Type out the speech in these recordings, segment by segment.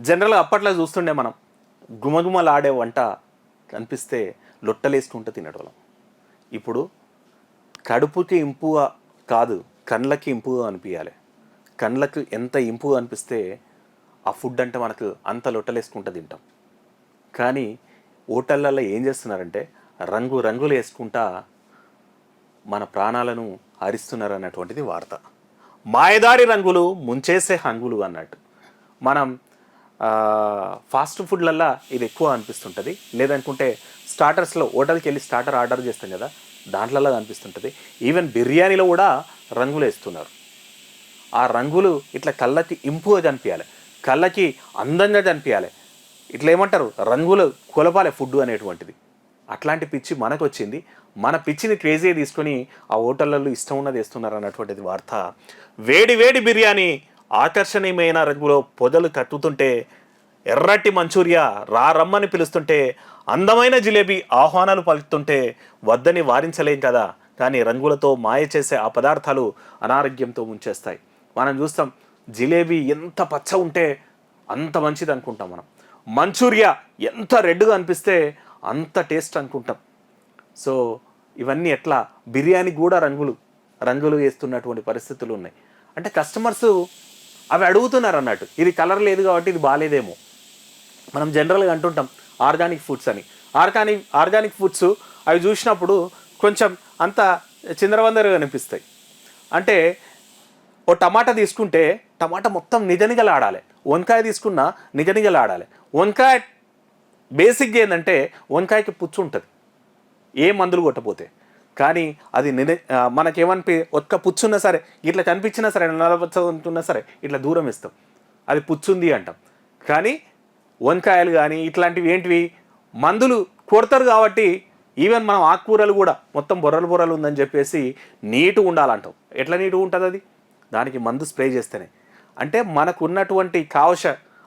జనరల్గా అప్పట్లో చూస్తుండే మనం గుమగుమలాడే వంట కనిపిస్తే లొట్టలేసుకుంటూ తినేటోళ్ళం. ఇప్పుడు కడుపుకి ఇంపుగా కాదు కళ్ళకి ఇంపుగా అనిపించాలి కళ్ళకు ఎంత ఇంపుగా అనిపిస్తే ఆ ఫుడ్ అంటే మనకు అంత లొట్టలేసుకుంటూ తింటాం. కానీ హోటళ్ళల్లో ఏం చేస్తున్నారంటే రంగు రంగులు వేసుకుంటా మన ప్రాణాలను హరిస్తున్నారు అన్నటువంటిది వార్త. మాయదారి రంగులు ముంచేసే హంగులు అన్నట్టు. మనం ఫాస్ట్ ఫుడ్లల్లో ఇది ఎక్కువ అనిపిస్తుంటుంది. లేదనుకుంటే స్టార్టర్స్లో హోటల్కి వెళ్ళి స్టార్టర్ ఆర్డర్ చేస్తాం కదా దాంట్లలో అనిపిస్తుంటుంది. ఈవెన్ బిర్యానీలో కూడా రంగులు వేస్తున్నారు. ఆ రంగులు ఇట్లా కళ్ళకి ఇంపుగా కనిపించాలి కళ్ళకి అందంగా కనిపించాలి ఇట్లా ఏమంటారు? రంగులు కొలపాలి ఫుడ్ అనేటువంటిది. అట్లాంటి పిచ్చి మనకు వచ్చింది మన పిచ్చిని క్రేజీ తీసుకొని ఆ హోటళ్ళల్లో ఇష్టం ఉన్నది వేస్తున్నారు అన్నటువంటిది వార్త. వేడి వేడి బిర్యానీ ఆకర్షణీయమైన రంగులో పొదలు కట్టుతుంటే ఎర్రటి మంచూరియా రా రమ్మని పిలుస్తుంటే అందమైన జిలేబీ ఆహ్వానాలు పలుకుతుంటే వద్దని వారించలేం కదా. కానీ రంగులతో మాయ చేసే ఆ పదార్థాలు అనారోగ్యంతో ముంచేస్తాయి. మనం చూస్తాం జిలేబీ ఎంత పచ్చ ఉంటే అంత మంచిది అనుకుంటాం మనం. మంచూరియా ఎంత రెడ్గా అనిపిస్తే అంత టేస్ట్ అనుకుంటాం. సో ఇవన్నీ ఎట్లా? బిర్యానీ కూడా రంగులు రంగులు వేస్తున్నటువంటి పరిస్థితులు ఉన్నాయి. అంటే కస్టమర్స్ అవి అడుగుతున్నారు అన్నట్టు. ఇది కలర్ లేదు కాబట్టి ఇది బాగాలేదేమో మనం జనరల్గా అంటుంటాం ఆర్గానిక్ ఫుడ్స్ అని. ఆర్గానిక్ ఆర్గానిక్ ఫుడ్స్ అవి చూసినప్పుడు కొంచెం అంత చిందరవందరగా అనిపిస్తాయి. అంటే ఓ టమాటా తీసుకుంటే టమాటా మొత్తం నిజనిగలాడాలి. వంకాయ తీసుకున్నా నిజనిగలాడాలి. వంకాయ బేసిక్గా ఏంటంటే వంకాయకి పుచ్చు ఉంటుంది. ఏ మందులు కొట్టపోతే కానీ అది నిన మనకేమనిపి ఒక్క పుచ్చున్నా సరే ఇట్లా కనిపించినా సరే నలభున్నా సరే ఇట్లా దూరం ఇస్తాం అది పుచ్చుంది అంటాం. కానీ వంకాయలు కానీ ఇట్లాంటివి ఏంటివి? మందులు కొడతారు కాబట్టి ఈవెన్ మనం ఆకుకూరలు కూడా మొత్తం బొర్రలు బొర్రలు ఉందని చెప్పేసి నీటు ఉండాలంటాం. ఎట్లా నీటు ఉంటుంది అది? దానికి మందు స్ప్రే చేస్తేనే. అంటే మనకు ఉన్నటువంటి కావశ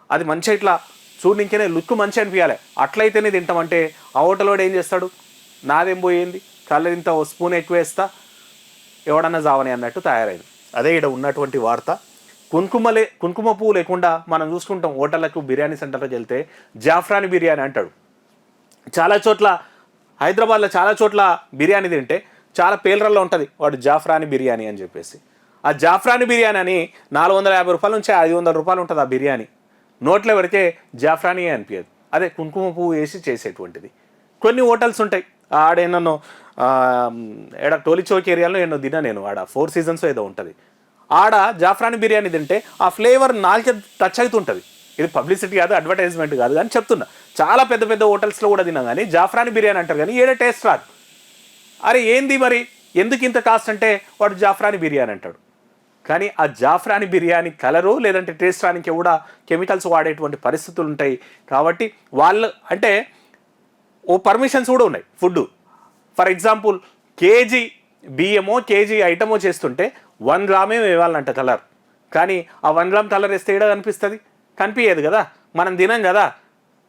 అది మంచిగా ఇట్లా చూడనికనే లుక్ మంచి అనిపించాలి అట్లయితేనే తింటామంటే ఆ హోటల్ వాడు ఏం చేస్తాడు? నాదేం పోయింది? కలర్ ఇంత ఓ స్పూన్ ఎక్కువ వేస్తా ఎవడన్నా జావని అన్నట్టు తయారైంది. అదే ఇక్కడ ఉన్నటువంటి వార్త. కుంకుమలే కుంకుమ పువ్వు లేకుండా మనం చూసుకుంటాం హోటళ్ళకు బిర్యానీ సెంటర్లకు వెళ్తే జాఫ్రాని బిర్యానీ అంటాడు. చాలా చోట్ల హైదరాబాద్లో చాలా చోట్ల బిర్యానీ తింటే చాలా పేలరల్లో ఉంటుంది వాడు జాఫ్రాని బిర్యానీ అని చెప్పేసి. ఆ జాఫ్రాని బిర్యానీ అని నాలుగు వందల యాభై రూపాయల నుంచి ఐదు వందల రూపాయలు ఉంటుంది ఆ బిర్యానీ. నోట్లో పెడితే జాఫ్రానీ అనిపించదు అదే కుంకుమ పువ్వు వేసి చేసేటువంటిది. కొన్ని హోటల్స్ ఉంటాయి ఆడేనో ఏడ టోలిచోక్ ఏరియాలో ఎన్నో తిన్నా నేను. ఆడ ఫోర్ సీజన్స్ ఏదో ఉంటుంది. ఆడ జాఫ్రాని బిర్యానీ తింటే ఆ ఫ్లేవర్ నాలుక టచ్ అవుతుంటుంది ఇది పబ్లిసిటీ కాదు అడ్వర్టైజ్మెంట్ కాదు కానీ చెప్తున్నా. చాలా పెద్ద పెద్ద హోటల్స్లో కూడా తిన్నాం కానీ జాఫ్రాని బిర్యానీ అంటారు కానీ ఏడ టేస్ట్ రాదు. అరే ఏంది మరి? ఎందుకు ఇంత కాస్ట్ అంటే వాడు జాఫ్రాని బిర్యానీ అంటాడు. కానీ ఆ జాఫ్రాని బిర్యానీ కలరు లేదంటే టేస్ట్ రానికి కూడా కెమికల్స్ వాడేటువంటి పరిస్థితులు ఉంటాయి. కాబట్టి వాళ్ళు అంటే ఓ పర్మిషన్స్ కూడా ఉన్నాయి. ఫుడ్ ఫర్ ఎగ్జాంపుల్ కేజీ బియ్యమో కేజీ ఐటమో చేస్తుంటే వన్ గ్రామే వేయాలంట కలర్. కానీ ఆ వన్ గ్రామ్ కలర్ వేస్తే ఏడా కనిపిస్తుంది? కనిపించదు కదా. మనం తినం కదా.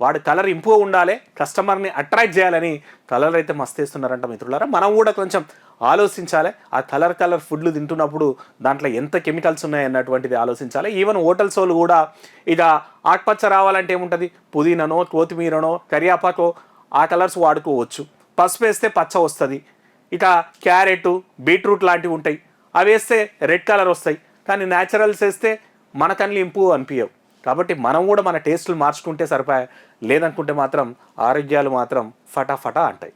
వాడు కలర్ ఇంప్రూవ్ ఉండాలి కస్టమర్ని అట్రాక్ట్ చేయాలని కలర్ అయితే మస్తు వేస్తున్నారంట మిత్రులారా. మనం కూడా కొంచెం ఆలోచించాలి. ఆ కలర్ కలర్ ఫుడ్లు తింటున్నప్పుడు దాంట్లో ఎంత కెమికల్స్ ఉన్నాయి అన్నటువంటిది ఆలోచించాలి. ఈవెన్ హోటల్స్ వాళ్ళు కూడా ఇక ఆకుపచ్చ రావాలంటే ఏముంటుంది? పుదీననో కొత్తిమీరనో కరియాపాకో ఆ కలర్స్ వాడుకోవచ్చు. పసుపు వేస్తే పచ్చ వస్తుంది. ఇక క్యారెట్ బీట్రూట్ లాంటివి ఉంటాయి. అవి వేస్తే రెడ్ కలర్ వస్తాయి. కానీ న్యాచురల్స్ వేస్తే మన కళ్ళు అనిపించవు కాబట్టి మనం కూడా మన టేస్టులు మార్చుకుంటే సరిపోయా? లేదనుకుంటే మాత్రం ఆరోగ్యాలు మాత్రం ఫటాఫటా అంటాయి.